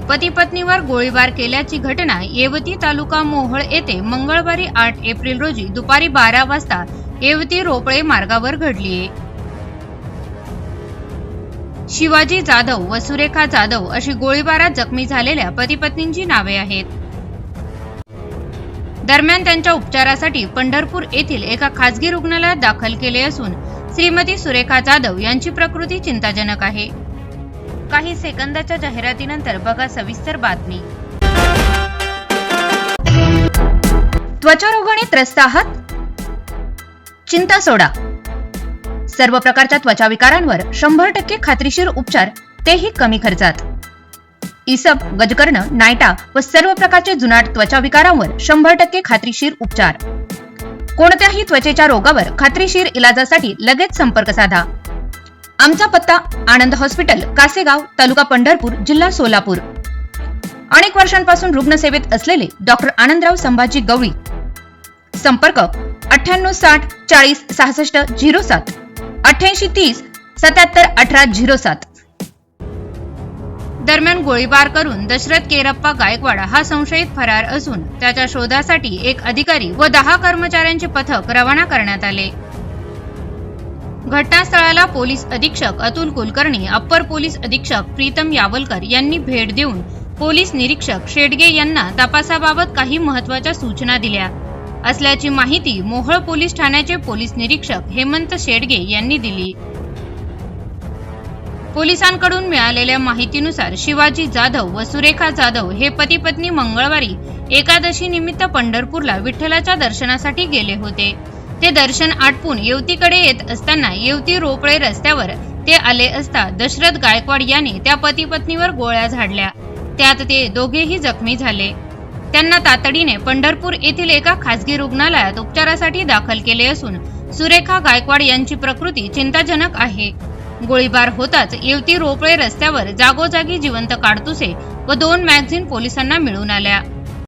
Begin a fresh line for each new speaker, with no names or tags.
पती पत्नीवर गोळीबार केल्याची घटना येवती तालुका मोहोळ येथे मंगळवारी आठ एप्रिल रोजी दुपारी बारा वाजता येवती रोपळे मार्गावर घडलीये. शिवाजी जाधव व सुरेखा जाधव अशी गोळीबारात जखमी झालेल्या पती पत्नींची नावे आहेत. दरम्यान त्यांच्या उपचारासाठी पंढरपूर येथील एका खासगी रुग्णालयात दाखल केले असून श्रीमती सुरेखा जाधव यांची प्रकृती चिंताजनक आहे. काही सेकंदाच्या जाहिरातीनंतर बघा सविस्तर बातमी. त्वचारोगाने त्रस्त आहात? चिंता सोडा. सर्व प्रकारच्या त्वचा विकारांवर शंभर टक्के खात्रीशीर उपचार तेही कमी खर्चात. इसप गजकर्ण नायटा व सर्व प्रकारचे जुनाट त्वचा विकारांवर शंभर टक्के खात्रीशीर उपचार. कोणत्याही त्वचेच्या रोगावर खात्रीशीर इलाजासाठी लगेच संपर्क साधा. आमचा पत्ता आनंद हॉस्पिटल कासेगाव तालुका पंढरपूर जिल्हा सोलापूर. अनेक वर्षांपासून रुग्णसेवेत असलेले डॉक्टर आनंदराव संभाजी गवळी. संपर्क अठ्ठ्याण्णव साठ चाळीस सहासष्ट झिरो सात. अठ्ठ्याऐंशी तीस सत्याहत्तर अठरा झिरो सात. दरम्यान गोळीबार करून दशरथ केरप्पा गायकवाड हा संशयित फरार असून त्याच्या शोधासाठी एक अधिकारी व दहा कर्मचाऱ्यांचे पथक रवाना करण्यात आले. घटनास्थळाला पोलीस अधीक्षक अतुल कुलकर्णी अप्पर पोलीस अधीक्षक प्रीतम यावलकर यांनी भेट देऊन पोलीस निरीक्षक शेडगे यांना तपासाबाबत काही महत्त्वाच्या सूचना दिल्या. असल्याची माहिती मोहोळ पोलीस ठाण्याचे पोलीस निरीक्षक हेमंत शेडगे यांनी दिली. पोलिसांकडून मिळालेल्या माहितीनुसार शिवाजी जाधव व सुरेखा जाधव हे पती पत्नी मंगळवारी एकादशी निमित्त पंढरपूरला विठ्ठलाच्या दर्शनासाठी गेले होते. ते दर्शन आटपून येवतीकडे येत असताना येवती रोपळे रस्त्यावर ते आले असता दशरथ गायकवाड याने त्या पती पत्नीवर गोळ्या झाडल्या. त्यात ते दोघेही जखमी झाले. त्यांना तातडीने पंढरपूर येथील एका खासगी रुग्णालयात उपचारासाठी दाखल केले असून सुरेखा गायकवाड यांची प्रकृती चिंताजनक आहे. गोळीबार होताच येवती रोपळे रस्त्यावर जागोजागी जिवंत काडतुसे व दोन मॅगझिन पोलिसांना मिळून आल्या.